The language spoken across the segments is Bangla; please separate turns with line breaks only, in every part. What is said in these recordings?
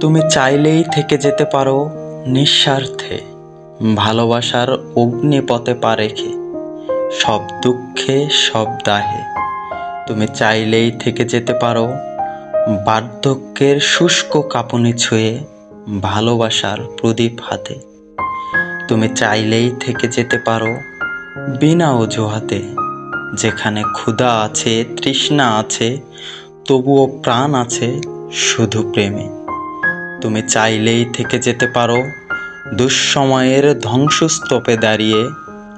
তুমি চাইলেই থেকে যেতে পারো নিঃস্বার্থে। ভালোবাসার অগ্নিপথে পা রেখে, সব দুঃখে, সব দাহে। তুমি চাইলেই থেকে যেতে পারো বার্ধক্যের শুষ্ক কাঁপুনি ছুঁয়ে ভালোবাসার প্রদীপ হাতে। তুমি চাইলেই থেকে যেতে পারো বিনা অজুহাতে, যেখানে ক্ষুধা আছে, তৃষ্ণা আছে, তবুও প্রাণ আছে শুধু প্রেমে। তুমি চাইলেই থেকে যেতে পারো। দুঃসময়ের ধ্বংসস্তূপে দাঁড়িয়ে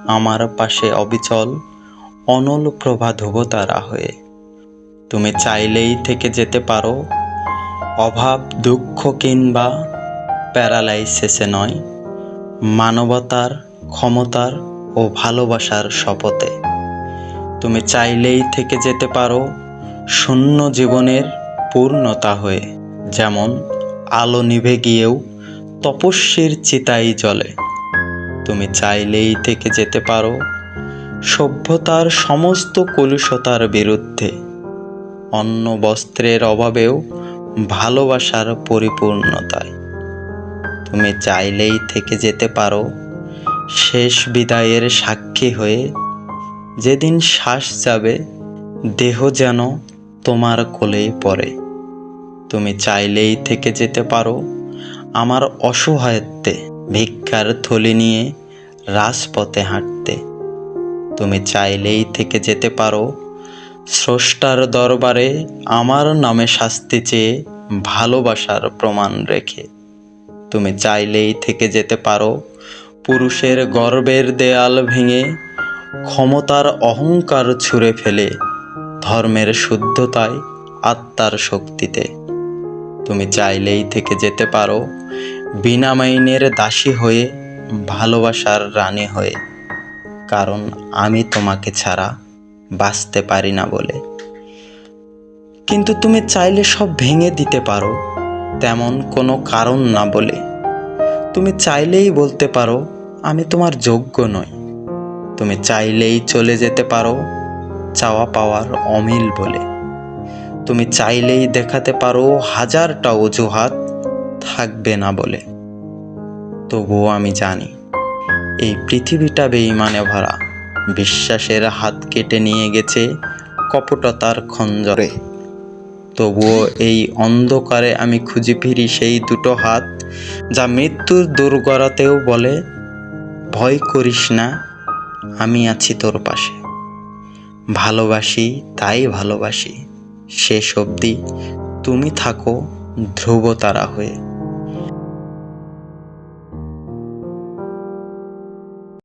আমার পাশে অবিচল, অনল প্রভা ধ্রুবতারা হয়ে। তুমি চাইলেই থেকে যেতে পারো। অভাব, দুঃখ কিংবা প্যারালাইসিসে নয়, মানবতার, ক্ষমতার ও ভালোবাসার শপথে। তুমি চাইলেই থেকে যেতে পারো। শূন্য জীবনের পূর্ণতা হয়ে, যেমন আলো নিভে গিয়েও তপস্বীর চিতাই জ্বলে। তুমি চাইলেই থেকে যেতে পারো। সভ্যতার সমস্ত কলুষতার বিরুদ্ধে। অন্ন বস্ত্রের অভাবেও ভালোবাসার পরিপূর্ণতায়। তুমি চাইলেই থেকে যেতে পারো। শেষ বিদায়ের সাক্ষী হয়ে যেদিন শ্বাস যাবে, দেহ যেন তোমার কোলেই পড়ে। তুমি চাইলেই থেকে যেতে পারো। আমার অসহায়ত্বে ভিক্ষার থলি নিয়ে রাজপথে হাঁটতে। তুমি চাইলেই থেকে যেতে পারো। স্রষ্টার দরবারে আমার নামে শাস্তি চেয়ে ভালোবাসার প্রমাণ রেখে। তুমি চাইলেই থেকে যেতে পারো। পুরুষের গর্বের দেয়াল ভেঙে ক্ষমতার অহংকার ছুঁড়ে ফেলে ধর্মের শুদ্ধতায় আত্মার শক্তিতে। তুমি চাইলেই থেকে যেতে পারো। বিনা মাইনের দাসী হয়ে, ভালোবাসার রানী হয়ে। কারণ আমি তোমাকে ছাড়া বাঁচতে পারি না বলে। কিন্তু তুমি চাইলে সব ভেঙে দিতে পারো, তেমন কোনো কারণ না বলে। তুমি চাইলেই বলতে পারো, আমি তোমার যোগ্য নই। তুমি চাইলেই চলে যেতে পারো, চাওয়া পাওয়ার অমিল বলে। তুমি চাইলেই দেখাতে পারো হাজারটা অজুহাত থাকবে না বলে। তবুও আমি জানি, এই পৃথিবীটা বেইমানে ভরা। বিশ্বাসের হাত কেটে নিয়ে গেছে কপটতার খঞ্জরে। তবুও এই অন্ধকারে আমি খুঁজে ফিরি সেই দুটো হাত, যা মৃত্যুর দুর্গরাতেও বলে, ভয় করিস না, আমি আছি তোর পাশে। ভালোবাসি, তাই ভালোবাসি। শেষ অবধি তুমি থাকো ধ্রুবতারা হয়ে।